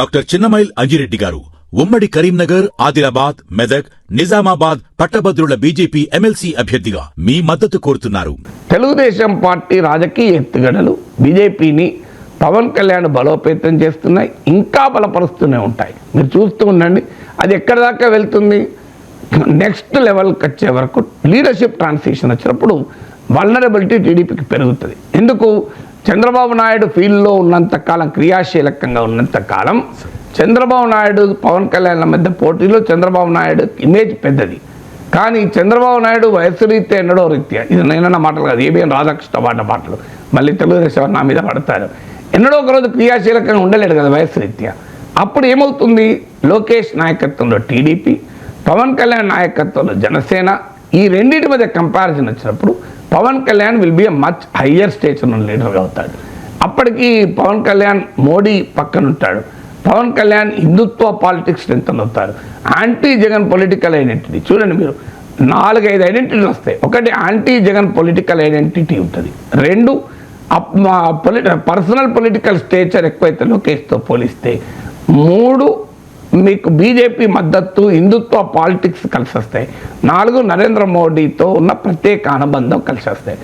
Doctor Chinnamail Anji Reddy గారు ఉమ్మడి కరీంనగర్ ఆదిలాబాద్ మెదక్ నిజామాబాద్ పట్టభద్రుల బీజేపీ ఎమ్మెల్సీ అభ్యర్థిగా మీ మద్దతు కోరుతున్నారు. తెలుగుదేశం పార్టీ రాజకీయ ఎత్తుగడలు బీజేపీని పవన్ కళ్యాణ్ బలోపేతం చేస్తున్నాయి ఇంకా బలపరుస్తూనే ఉంటాయి. మీరు చూస్తూ ఉండండి అది ఎక్కడి దాకా వెళ్తుంది? నెక్స్ట్ లెవెల్కి వచ్చే వరకు లీడర్షిప్ ట్రాన్సిషన్ వచ్చినప్పుడు వల్నరబిలిటీ టీడీపీకి పెరుగుతుంది. ఎందుకు? చంద్రబాబు నాయుడు ఫీల్డ్లో ఉన్నంత కాలం క్రియాశీలకంగా ఉన్నంత కాలం చంద్రబాబు నాయుడు పవన్ కళ్యాణ్ల మధ్య పోటీలో చంద్రబాబు నాయుడు ఇమేజ్ పెద్దది. కానీ చంద్రబాబు నాయుడు వయస్సు రీత్యా ఎన్నడో రీత్యా ఇది నేనన్న మాటలు కాదు ఏబిఎన్ రాధాకృష్ణ పాట మాటలు మళ్ళీ తెలుగుదేశం నా మీద పడతారు. ఎన్నడో ఒకరోజు క్రియాశీలకంగా ఉండలేడు కదా వయస్సు రీత్యా. అప్పుడు ఏమవుతుంది? లోకేష్ నాయకత్వంలో టీడీపీ పవన్ కళ్యాణ్ నాయకత్వంలో జనసేన ఈ రెండింటి మధ్య కంపారిజన్ వచ్చినప్పుడు Pawan Kalyan will be a much higher stage ఉన్న లీడర్గా అవుతాడు అప్పటికి పవన్ కళ్యాణ్ మోడీ పక్కన ఉంటాడు. పవన్ కళ్యాణ్ హిందుత్వ పాలిటిక్స్ స్ట్రెంత్ అవుతారు యాంటీ జగన్ పొలిటికల్ ఐడెంటిటీ చూడండి మీరు నాలుగైదు ఐడెంటిటీలు వస్తాయి. ఒకటి యాంటీ జగన్ పొలిటికల్ ఐడెంటిటీ ఉంటుంది. రెండు పొలి పర్సనల్ పొలిటికల్ స్టేచర్ ఎక్కువైతే లోకేష్తో పోలిస్తే. మూడు మీకు బీజేపీ మద్దతు హిందుత్వ పాలిటిక్స్ కలిసి వస్తాయి నాలుగు నరేంద్ర మోడీతో ఉన్న ప్రత్యేక అనుబంధం కలిసి వస్తాయి